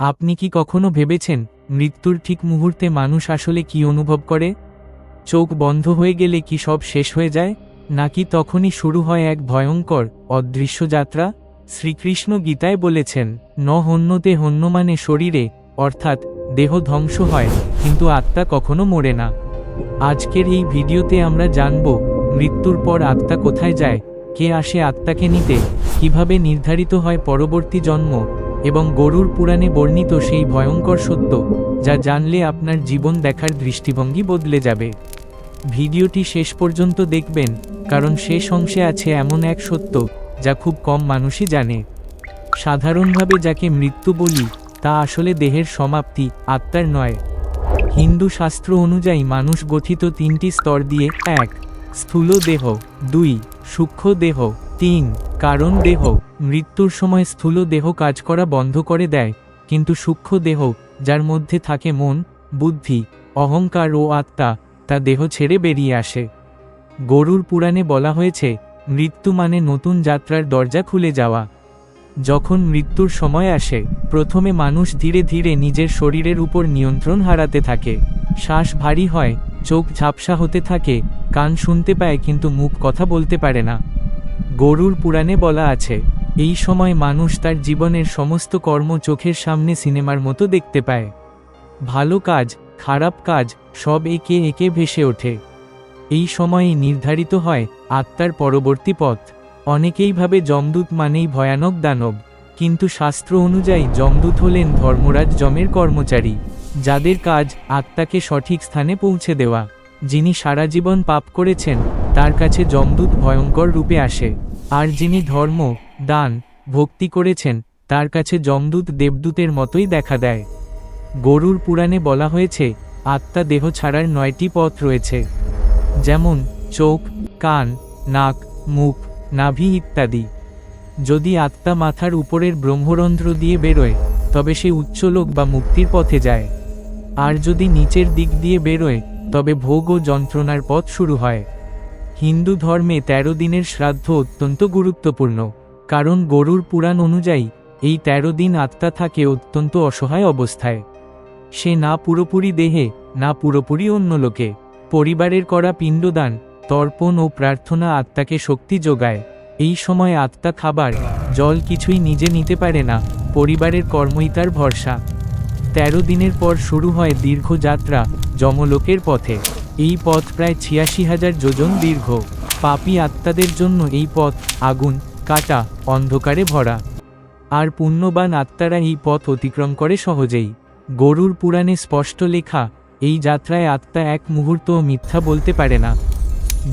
আপনি কি কখনো ভেবেছেন, মৃত্যুর ঠিক মুহূর্তে মানুষ আসলে কি অনুভব করে? চোখ বন্ধ হয়ে গেলে কি সব শেষ হয়ে যায়? নাকি তখনই শুরু হয় এক ভয়ঙ্কর, অদৃশ্য যাত্রা? শ্রীকৃষ্ণ গীতায় বলেছেন, ন হন্যতে হন্য মানে শরীরে, অর্থাৎ দেহ ধ্বংস হয়, কিন্তু আত্মা কখনো মরে না। আজকের এই ভিডিওতে আমরা জানব, মৃত্যুর পর আত্মা কোথায় যায়, কে আসে আত্মাকে নিতে, কীভাবে নির্ধারিত হয় পরবর্তী জন্ম এবং গরুর পুরাণে বর্ণিত সেই ভয়ঙ্কর সত্য, যা জানলে আপনার জীবন দেখার দৃষ্টিভঙ্গি বদলে যাবে। ভিডিওটি শেষ পর্যন্ত দেখবেন, কারণ শেষ অংশে আছে এমন এক সত্য, যা খুব কম মানুষই জানে। সাধারণভাবে যাকে মৃত্যু বলি, তা আসলে দেহের সমাপ্তি, আত্মার নয়। হিন্দু শাস্ত্র অনুযায়ী মানুষ গঠিত তিনটি স্তর দিয়ে এক, স্থূল দেহ, দুই, সূক্ষ্ম দেহ, তিন, কারণ দেহ মৃত্যুর সময় স্থূল দেহ কাজ করা বন্ধ করে দেয়, কিন্তু সূক্ষ্ম দেহ, যার মধ্যে থাকে মন, বুদ্ধি, অহংকার ও আত্মা, তা দেহ ছেড়ে বেরিয়ে আসে। গরুর পুরাণে বলা হয়েছে, মৃত্যু মানে নতুন যাত্রার দরজা খুলে যাওয়া। যখন মৃত্যুর সময় আসে, প্রথমে মানুষ ধীরে ধীরে নিজের শরীরের উপর নিয়ন্ত্রণ হারাতে থাকে। শ্বাস ভারী হয়, চোখ ঝাপসা হতে থাকে, কান শুনতে পায় কিন্তু মুখ কথা বলতে পারে না। গরুর পুরাণে বলা আছে এই সময় মানুষ তার জীবনের সমস্ত কর্ম চোখের সামনে সিনেমার মতো দেখতে পায়। ভালো কাজ, খারাপ কাজ, সব একে একে ভেসে ওঠে। এই সময়ে নির্ধারিত হয় আত্মার পরবর্তী পথ। অনেকেই ভাবে যমদূত মানেই ভয়ানক দানব, কিন্তু শাস্ত্র অনুযায়ী যমদূত হলেন ধর্মরাজ যমের কর্মচারী, যাদের কাজ আত্মাকে সঠিক স্থানে পৌঁছে দেওয়া। যিনি সারা জীবন পাপ করেছেন, তার কাছে যমদূত ভয়ঙ্কর রূপে আসে। আর যিনি ধর্ম দান, ভক্তি করেছেন, তার কাছে যমদূত দেবদূতের মতোই দেখা দেয়। গরুর পুরাণে বলা হয়েছে, আত্মা দেহ ছাড়ার নয়টি পথ রয়েছে। যেমন, চোখ, কান, নাক, মুখ, নাভি ইত্যাদি। যদি আত্মা মাথার উপরের ব্রহ্মরন্ধ্র দিয়ে বেরোয়, তবে সে উচ্চলোক বা মুক্তির পথে যায়। আর যদি নিচের দিক দিয়ে বেরোয়, তবে ভোগ ও যন্ত্রণার পথ শুরু হয়। হিন্দু ধর্মে ১৩ দিনের শ্রাদ্ধ অত্যন্ত গুরুত্বপূর্ণ। কারণ গরুর পুরাণ অনুযায়ী, এই ১৩ দিন আত্মা থাকে অত্যন্ত অসহায় অবস্থায়। সে না পুরোপুরি দেহে, না পুরোপুরি অন্য লোকে। পরিবারের করা পিণ্ডদান, তর্পণ ও প্রার্থনা আত্মাকে শক্তি যোগায়। এই সময় আত্মা খাবার, জল কিছুই নিজে নিতে পারে না, পরিবারের কর্মই তার ভরসা। তেরো দিনের পর শুরু হয় দীর্ঘ যাত্রা, যমলোকের পথে। এই পথ প্রায় ছিয়াশি হাজার যোজন দীর্ঘ। পাপী আত্মাদের জন্য এই পথ, আগুন কাটা, অন্ধকারে ভরা। আর পুণ্যবান আত্মারা এই পথ অতিক্রম করে সহজেই। গরুর পুরাণে স্পষ্ট লেখা, এই যাত্রায় আত্মা এক মুহূর্তও মিথ্যা বলতে পারে না।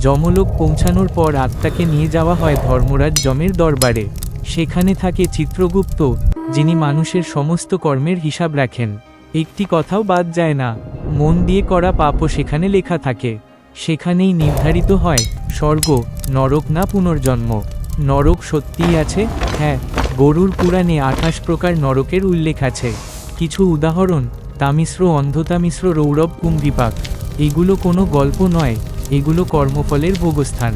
যমলোক পৌঁছানোর পর আত্মাকে নিয়ে যাওয়া হয় ধর্মরাজ যমের দরবারে। সেখানে থাকে চিত্রগুপ্ত, যিনি মানুষের সমস্ত কর্মের হিসাব রাখেন। একটি কথাও বাদ যায় না, মন দিয়ে করা পাপও সেখানে লেখা থাকে। সেখানেই নির্ধারিত হয়, স্বর্গ, নরক না পুনর্জন্ম। নরক সত্যিই আছে? হ্যাঁ গরুর পুরাণে আঠাশ প্রকার নরকের উল্লেখ আছে। কিছু উদাহরণ, তামিশ্র অন্ধতামিশ্র রৌরব কুম্ভিপাক। এগুলো কোনো গল্প নয়, এগুলো কর্মফলের ভোগস্থান।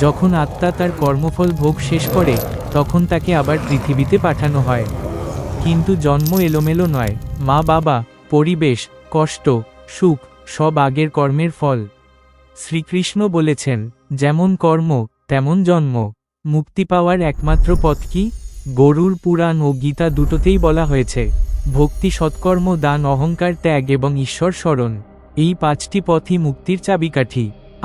যখন আত্মা তার কর্মফল ভোগ শেষ করে, তখন তাকে আবার পৃথিবীতে পাঠানো হয়। কিন্তু জন্ম এলোমেলো নয়। মা বাবা, পরিবেশ, কষ্ট, সুখ, সব আগের কর্মের ফল। শ্রীকৃষ্ণ বলেছেন, যেমন কর্ম, তেমন জন্ম। মুক্তি পাওয়ার একমাত্র পথ কি? গরুর পুরাণ ও গীতা দুটোতেই বলা হয়েছে, ভক্তি সৎকর্ম, দান, অহংকার, ত্যাগ এবং ঈশ্বর স্মরণ। এই পাঁচটি পথই মুক্তির চাবিকাঠি।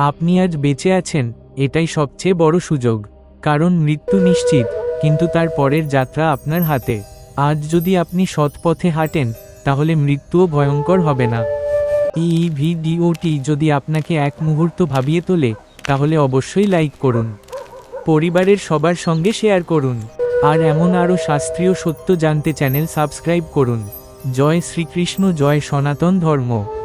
আপনি আজ বেঁচে আছেন, এটাই সবচেয়ে বড় সুযোগ। কারণ মৃত্যু নিশ্চিত, কিন্তু তার পরের যাত্রা আপনার হাতে। আজ যদি আপনি সৎ পথে হাঁটেন, তাহলে মৃত্যুও ভয়ঙ্কর হবে না। এই ভিডিওটি যদি আপনাকে এক মুহূর্ত ভাবিয়ে তোলে, তাহলে অবশ্যই লাইক করুন। পরিবারের সবার সঙ্গে শেয়ার করুন। আর এমন আরও শাস্ত্রীয় সত্য জানতে চ্যানেল সাবস্ক্রাইব করুন। জয় শ্রীকৃষ্ণ, জয় সনাতন ধর্ম।